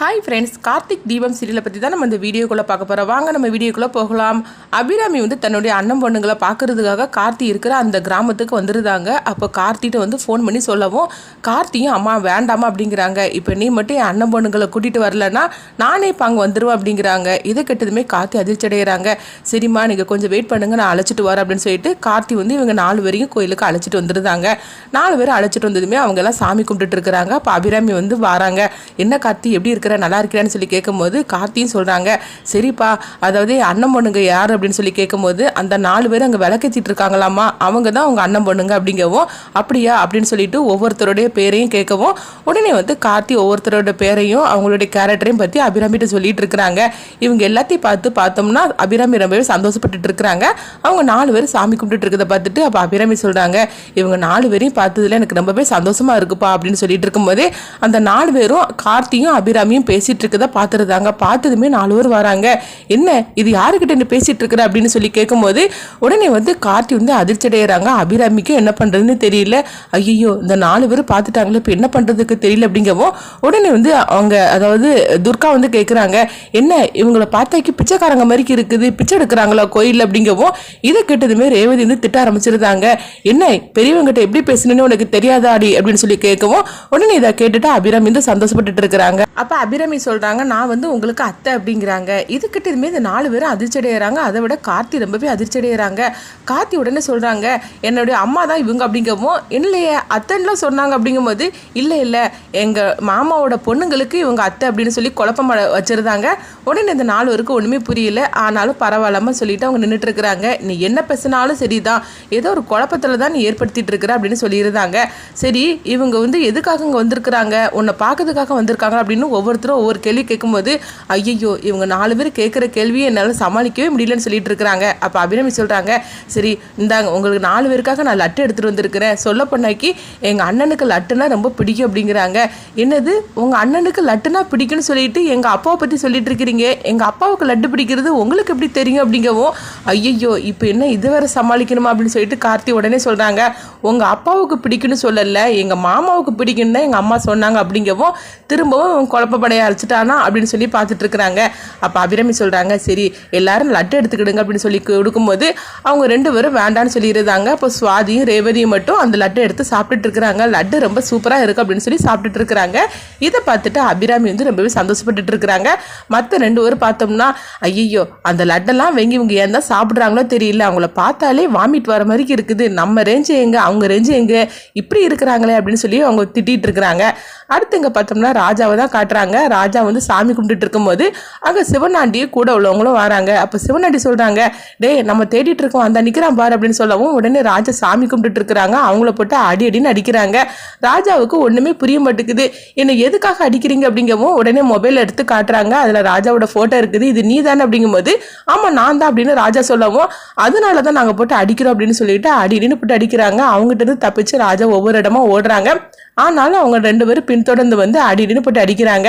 Hi friends Karthik தீபம் சீரியலை பற்றி தான் நம்ம இந்த வீடியோக்குள்ளே பார்க்க போகிறோம் வாங்க நம்ம வீடியோக்குள்ளே போகலாம். அபிராமி வந்து தன்னுடைய அண்ணன் பொண்ணுங்களை பார்க்கறதுக்காக கார்த்தி இருக்கிற அந்த கிராமத்துக்கு வந்துருந்தாங்க. அப்போ கார்த்திகிட்ட வந்து ஃபோன் பண்ணி சொல்லவும் கார்த்தியும் அம்மா வேண்டாமா அப்படிங்கிறாங்க. இப்போ நீ மட்டும் என் அண்ணன் பொண்ணுங்களை கூட்டிகிட்டு வரலன்னா நானே இப்போ அங்கே வந்துடுவேன் அப்படிங்கிறாங்க. இதை கெட்டதுமே கார்த்தி அதிர்ச்சி அடைகிறாங்க. சரிம்மா நீங்கள் கொஞ்சம் வெயிட் பண்ணுங்க நான் அழைச்சிட்டு வரேன் அப்படின்னு சொல்லிட்டு கார்த்தி வந்து இவங்க நாலு பேரையும் கோயிலுக்கு அழைச்சிட்டு வந்துருந்தாங்க. நாலு பேர் அழைச்சிட்டு வந்ததுமே அவங்க எல்லாம் சாமி கும்பிட்டுட்டு இருக்கிறாங்க. அப்போ அபிராமி வந்து வராங்க. என்ன கார்த்தி எப்படி இருக்கிற நல்லா இருக்கிறான்னு சொல்லி கேட்கும்போது கார்த்தியும் சொல்கிறாங்க சரிப்பா அதாவது அண்ணன் பொண்ணுங்க யார் அப்படின்னு சொல்லி கேட்கும்போது அந்த நாலு பேர் அங்கே விளக்கேற்றிட்டு இருக்காங்களாமா அவங்க தான் அவங்க அண்ணன் பொண்ணுங்க அப்படிங்கவும் அப்படியா அப்படின்னு சொல்லிட்டு ஒவ்வொருத்தருடைய பேரையும் கேட்கவும் உடனே வந்து கார்த்தி ஒவ்வொருத்தரோட பேரையும் அவங்களுடைய கேரக்டரையும் பற்றி அபிராமிகிட்ட சொல்லிட்டு இருக்கிறாங்க. இவங்க எல்லாத்தையும் பார்த்து பார்த்தோம்னா அபிராமி ரொம்பவே சந்தோஷப்பட்டுட்டு இருக்கிறாங்க. அவங்க நாலு பேர் சாமி கும்பிட்டுட்டு இருக்கிறத பார்த்துட்டு அப்போ அபிராமி சொல்கிறாங்க இவங்க நாலு பேரையும் பார்த்ததுல எனக்கு ரொம்பவே சந்தோஷமாக இருக்குப்பா அப்படின்னு சொல்லிட்டு இருக்கும்போதே அந்த நாலு பேரும் கார்த்தியும் அபிராமியும் பேசிட்டு இருக்கத பார்த்துருந்தாங்க பார்த்ததுமே நாலு பேர் வராங்க. என்ன இது யாருக்கிட்ட நீ பேசிட்டு இருக்கிற? அப்படின்னு சொல்லி கேட்கும்போது உடனே வந்து கார்த்தி வந்து அதிர்ச்சி அடைகிறாங்க அபிராமிக்கு என்ன பண்றதுன்னு தெரியல. ஐயோ இந்த நாலு பேர் பார்த்துட்டாங்களே இப்போ என்ன பண்றதுக்கு தெரியல? அப்படிங்கவும் உடனே வந்து அவங்க அதாவது துர்கா வந்து கேட்குறாங்க என்ன இவங்கள பார்த்தாக்கி பிச்சைக்காரங்க மாதிரி இருக்குது? பிச்சை எடுக்கிறாங்களா கோயில் அப்படிங்கவும் இதை கேட்டதுமே ரேவதி வந்து திட்ட ஆரம்பிச்சிருந்தாங்க. என்ன பெரியவங்ககிட்ட எப்படி பேசணும்னு உனக்கு தெரியாதாடி? அப்படின்னு சொல்லி கேட்கவும் உடனே இதை கேட்டுட்டு அபிராமி வந்து சந்தோஷப்பட்டுட்டு இருக்கிறாங்க. அப்ப அபிரமி சொல்கிறாங்க நான் வந்து உங்களுக்கு அத்தை அப்படிங்கிறாங்க. இதுக்கிட்ட இதுமே இந்த நாலு பேரும் அதிர்ச்சி அடைகிறாங்க அதை விட கார்த்தி ரொம்பவே அதிர்ச்சி அடைகிறாங்க கார்த்தி உடனே சொல்கிறாங்க என்னுடைய அம்மா தான் இவங்க அப்படிங்கவும் இல்லையே அத்தைன்னுலாம் சொன்னாங்க. அப்படிங்கும்போது இல்லை இல்லை எங்கள் மாமாவோட பொண்ணுங்களுக்கு இவங்க அத்தை அப்படின்னு சொல்லி குழப்பம் வச்சுருந்தாங்க வச்சிருந்தாங்க. உடனே இந்த நாலு பேருக்கு ஒன்றுமே புரியல. ஆனாலும் பரவாயில்லாமல் சொல்லிட்டு அவங்க நின்றுட்டு இருக்கிறாங்க நீ என்ன பேசினாலும் சரிதான். ஏதோ ஒரு குழப்பத்தில் தான் நீ ஏற்படுத்திட்டு இருக்கிற அப்படின்னு சொல்லியிருந்தாங்க. சரி இவங்க வந்து எதுக்காக இங்கே வந்திருக்கிறாங்க? உன்னை பார்க்கறதுக்காக வந்திருக்காங்க அப்படின்னு ஒவ்வொருத்தரும் ஒவ்வொரு கேள்வி கேட்கும்போது ஐயையோ இவங்க நாலு பேர் கேட்குற கேள்வியை என்னால் சமாளிக்கவே முடியலன்னு சொல்லிட்டு இருக்கிறாங்க. அப்போ அபிராமி சொல்கிறாங்க சரி இந்தாங்க உங்களுக்கு நாலு பேருக்காக நான் லட்டு எடுத்துகிட்டு வந்திருக்கிறேன். சொல்ல பண்ணாக்கி எங்கள் அண்ணனுக்கு லட்டுனா ரொம்ப பிடிக்கும் அப்படிங்கிறாங்க. என்னது? உங்கள் அண்ணனுக்கு லட்டுனா பிடிக்கும்னு சொல்லிட்டு எங்கள் அப்பாவை பற்றி சொல்லிட்டு இருக்கிறீங்க? எங்கள் அப்பாவுக்கு லட்டு பிடிக்கிறது உங்களுக்கு எப்படி தெரியும் அப்படிங்கவும் ஐயையோ இப்போ என்ன இது வேற சமாளிக்கணுமா? அப்படின்னு சொல்லிட்டு கார்த்தி உடனே சொல்கிறாங்க உங்கள் அப்பாவுக்கு பிடிக்கும்னு சொல்லலை எங்கள் மாமாவுக்கு பிடிக்குன்னு தான் எங்கள் அம்மா சொன்னாங்க அப்படிங்கவும் திரும்பவும் படையை அழைச்சிட்டானா அப்படின்னு சொல்லி பார்த்துட்டு இருக்கிறாங்க அப்போ அபிராமி சொல்கிறாங்க சரி எல்லாரும் லட்டு எடுத்துக்கிடுங்க அப்படின்னு சொல்லி கொடுக்கும்போது அவங்க ரெண்டு பேரும் வேண்டான்னு சொல்லியிருந்தாங்க. அப்போ சுவாதியும் ரேவதியும் மட்டும் அந்த லட்டை எடுத்து சாப்பிட்டுட்டு இருக்கிறாங்க லட்டு ரொம்ப சூப்பராக இருக்கு அப்படின்னு சொல்லி சாப்பிட்டுட்டு இருக்கிறாங்க இதை பார்த்துட்டு அபிராமி வந்து ரொம்பவே சந்தோஷப்பட்டுட்டு இருக்கிறாங்க மற்ற ரெண்டு பேரும் பார்த்தோம்னா ஐயோ அந்த லட்டெல்லாம் வெங்கி இவங்க ஏன் தான் சாப்பிட்றாங்களோ தெரியல. அவங்கள பார்த்தாலே வாமிட் வர மாதிரி இருக்குது. நம்ம ரேஞ்சு எங்க? அவங்க ரேஞ்சு எங்க? இப்படி இருக்கிறாங்களே அப்படின்னு சொல்லி அவங்க திட்டிகிட்டு இருக்கிறாங்க அடுத்து இங்கே பார்த்தோம்னா ராஜாவை தான் காட்டுறாங்க. ராஜா வந்து சாமி கும்பிட்டுட்டு இருக்கும்போது அங்கே சிவனாண்டியே கூட உள்ளவங்களும் வராங்க. அப்போ சிவனாண்டி சொல்கிறாங்க டேய் நம்ம தேடிட்டு இருக்கோம். அந்த நிற்கிறான் பாரு அப்படின்னு சொல்லவும் உடனே ராஜா சாமி கும்பிட்டுட்டு இருக்கிறாங்க. அவங்கள போட்டு அடி அடின்னு அடிக்கிறாங்க. ராஜாவுக்கு ஒன்றுமே புரிய மாட்டேங்குது. என்னை எதுக்காக அடிக்கிறீங்க? அப்படிங்கவும் உடனே மொபைல் எடுத்து காட்டுறாங்க. அதில் ராஜாவோட ஃபோட்டோ இருக்குது. இது நீ தானே அப்படிங்கும்போது ஆமாம் நான் தான் அப்படின்னு ராஜா சொல்லவும் அதனால தான் நாங்கள் போட்டு அடிக்கிறோம் அப்படின்னு சொல்லிட்டு அடி அடின்னு போட்டு அடிக்கிறாங்க. அவங்ககிட்ட இருந்து தப்பிச்சு ராஜா ஒவ்வொரு இடமா ஓடுறாங்க. ஆனாலும் அவங்க ரெண்டு பேரும் பின்தொடர்ந்து வந்து அடி அடின்னு போட்டு அடிக்கிறாங்க.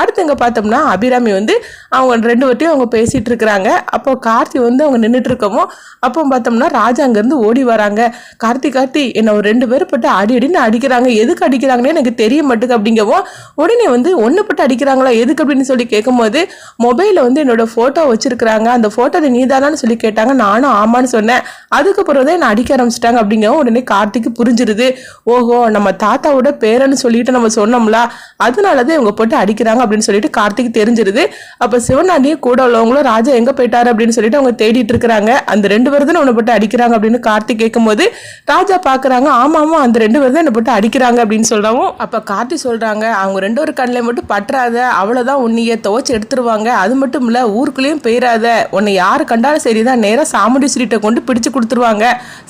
அடுத்து இங்கே பார்த்தோம்னா அபிராமி வந்து அவங்க ரெண்டு வட்டியும் அவங்க பேசிகிட்டு இருக்கிறாங்க. அப்போ கார்த்தி வந்து அவங்க நின்றுட்டு இருக்கமோ அப்போ பார்த்தோம்னா ராஜா அங்கேருந்து ஓடி வராங்க. கார்த்தி கார்த்தி என்னை ஒரு ரெண்டு பேரும் போட்டு அடி அடின்னு அடிக்கிறாங்க. எதுக்கு அடிக்கிறாங்கன்னு எனக்கு தெரிய மாட்டுக்கு அப்படிங்கவும் உடனே வந்து ஒன்று பட்டு அடிக்கிறாங்களா எதுக்கு அப்படின்னு சொல்லி கேட்கும்போது மொபைலில் வந்து என்னோட ஃபோட்டோ வச்சுருக்கிறாங்க. அந்த ஃபோட்டோ நீ தானான்னு சொல்லி கேட்டாங்க. நானும் ஆமான்னு சொன்னேன். அதுக்கப்புறம் தான் என்னை அடிக்க ஆரம்பிச்சிட்டாங்க அப்படிங்கவும் உடனே கார்த்திக்கு புரிஞ்சிருது. ஓஹோ நம்ம தாத்தாவோட பேரன்னு சொல்லிட்டு நம்ம சொன்னோம்ல அதனால தான் இவங்க போட்டு அடிக்கிறாங்க அப்படின்னு சொல்லிட்டு கார்த்திக் தெரிஞ்சிருது. அப்போ சிவனாண்டியும் கூட உள்ளவங்களும் ராஜா எங்க போயிட்டாரு? அப்படின்னு சொல்லிட்டு அவங்க தேடிட்டு இருக்கிறாங்க. அந்த ரெண்டு பேர் தான் உன்னை போட்டு அடிக்கிறாங்க அப்படின்னு கார்த்திக் கேட்கும்போது ராஜா பார்க்குறாங்க ஆமாம் அந்த ரெண்டு பேர் தான் என்னை போட்டு அடிக்கிறாங்க. அப்படின்னு சொல்கிறவும் அப்போ கார்த்தி சொல்றாங்க அவங்க ரெண்டு ஒரு கண்ணில் மட்டும் பற்றாத அவ்வளோதான் உன்னைய துவச்சி எடுத்துருவாங்க. அது மட்டும் இல்லை ஊருக்குள்ளேயும் போயிடாத உன்னை யார் கண்டாலும் சரிதான் நேராக சாமுண்டீஸ்வரிட்ட கொண்டு பிடிச்சு கொடுத்துருவாங்க.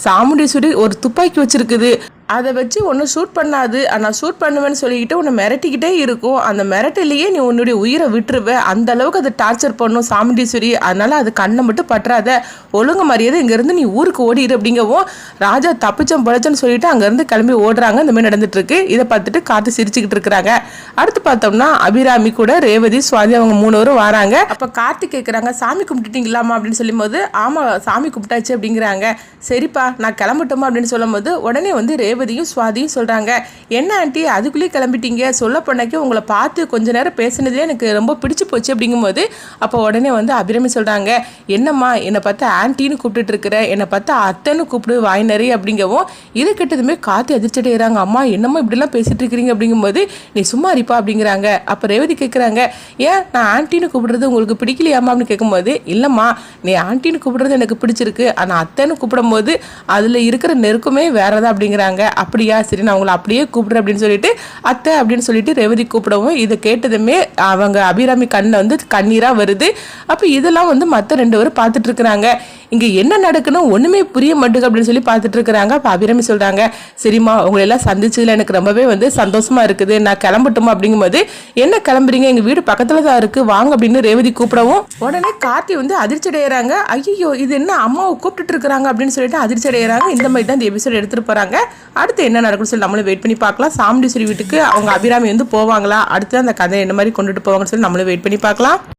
சாமுண்டீஸ்வரி ஒரு துப்பாக்கி வச்சிருக்குது. அதை வச்சு ஒன்றும் ஷூட் பண்ணாது. ஆனால் ஷூட் பண்ணுவேன்னு சொல்லிக்கிட்டு உன்னை மிரட்டிக்கிட்டே இருக்கும். அந்த மிரட்டிலேயே நீ உன்னுடைய உயிரை விட்டுருவ. அந்த அளவுக்கு அதை டார்ச்சர் பண்ணும் சாமுண்டீஸ்வரி. அதனால அது கண்ணை மட்டும் பற்றாத. ஒழுங்கு மரியாதை இங்கேருந்து நீ ஊருக்கு ஓடிடு அப்படிங்கவும் ராஜா தப்பிச்சம் பழச்சன்னு சொல்லிட்டு அங்கேருந்து கிளம்பி ஓடுறாங்க. இந்த மாதிரி நடந்துட்டு இருக்கு இதை பார்த்துட்டு காத்து சிரிச்சுக்கிட்டு இருக்கிறாங்க. அடுத்து பார்த்தோம்னா அபிராமி கூட ரேவதி சுவாதி அவங்க மூணு பேரும் வராங்க. அப்போ கார்த்திக் கேட்குறாங்க சாமி கும்பிட்டுட்டீங்களாமா அப்படின்னு சொல்லும்போது ஆமாம் சாமி கும்பிட்டாச்சு அப்படிங்கிறாங்க. சரிப்பா நான் கிளம்பட்டுமா? அப்படின்னு சொல்லும்போது உடனே வந்து ரேவதி ரேவதியும் சுவாதியும் சொல்கிறாங்க என்ன ஆண்டி அதுக்குள்ளேயே கிளம்பிட்டீங்க? சொல்ல போனாக்கே உங்களை பார்த்து கொஞ்ச நேரம் பேசுனதே எனக்கு ரொம்ப பிடிச்சி போச்சு. அப்படிங்கும்போது அப்போ உடனே வந்து அபிராமி சொல்கிறாங்க என்னம்மா என்னை பார்த்து ஆன்ட்டின்னு கூப்பிட்டுட்டு இருக்கிற என்னை பார்த்து அத்தைன்னு கூப்பிடு வாய் அப்படிங்கவும் இது கிட்டதுமே காற்று எதிர்ச்சிடுறாங்க அம்மா என்னம்மா இப்படிலாம் பேசிட்டு இருக்கிறீங்க? அப்படிங்கும்போது நீ சும்மா இருப்பா அப்படிங்கிறாங்க. அப்போ ரேவதி கேட்குறாங்க ஏன் நான் ஆன்ட்டின்னு கூப்பிடுறது உங்களுக்கு பிடிக்கலையாம்மா? அப்படின்னு கேட்கும்போது இல்லைம்மா நீ ஆன்ட்டின்னு கூப்பிடுறது எனக்கு பிடிச்சிருக்கு. ஆனால் அத்தைன்னு கூப்பிடும்போது அதில் இருக்கிற நெருக்கமே வேறதா அப்படிங்கிறாங்க. அப்படியா? சரி நான் உங்களை அப்படியே கூப்பிடுறேன் அப்படின்னு சொல்லிட்டு அத்தை அப்படின்னு சொல்லிட்டு ரேவதி கூப்பிடவும் இதை கேட்டதுமே அவங்க அபிராமி கண்ணில் வந்து கண்ணீராக வருது. அப்போ இதெல்லாம் வந்து மற்ற ரெண்டு பேரும் பார்த்துட்டு இருக்கிறாங்க. இங்கே என்ன நடக்குன்னு ஒன்றுமே புரிய மாட்டேங்குது அப்படின்னு சொல்லி பார்த்துட்டு இருக்கிறாங்க. அப்போ அபிராமி சொல்கிறாங்க சரிம்மா உங்களை எல்லாம் சந்திச்சதுல எனக்கு ரொம்பவே வந்து சந்தோஷமாக இருக்குது. நான் கிளம்பட்டுமா அப்படிங்கும்போது என்ன கிளம்புறீங்க? எங்கள் வீடு பக்கத்தில் தான் இருக்குது வாங்க அப்படின்னு ரேவதி கூப்பிடவும் உடனே கார்த்தி வந்து அதிர்ச்சி அடைகிறாங்க ஐயோ இது என்ன அம்மாவை கூப்பிட்டுட்டு இருக்கிறாங்க? அப்படின்னு சொல்லிட்டு அதிர்ச்சி அடைகிறாங்க இந்த மாதிரி தான் இந்த எபிசோட் எடுத்துகிட்டு போகிறாங்க அடுத்து என்ன நடக்கும்னு சொல்லி நம்மளும் வெயிட் பண்ணி பார்க்கலாம். சாமுண்டீஸ்வரி வீட்டுக்கு அவங்க அபிராமி வந்து போவாங்களா? அடுத்து அந்த கதை என்ன மாதிரி கொண்டுட்டு போவாங்கன்னு சொல்லி நம்மளும் வெயிட் பண்ணி பார்க்கலாம்.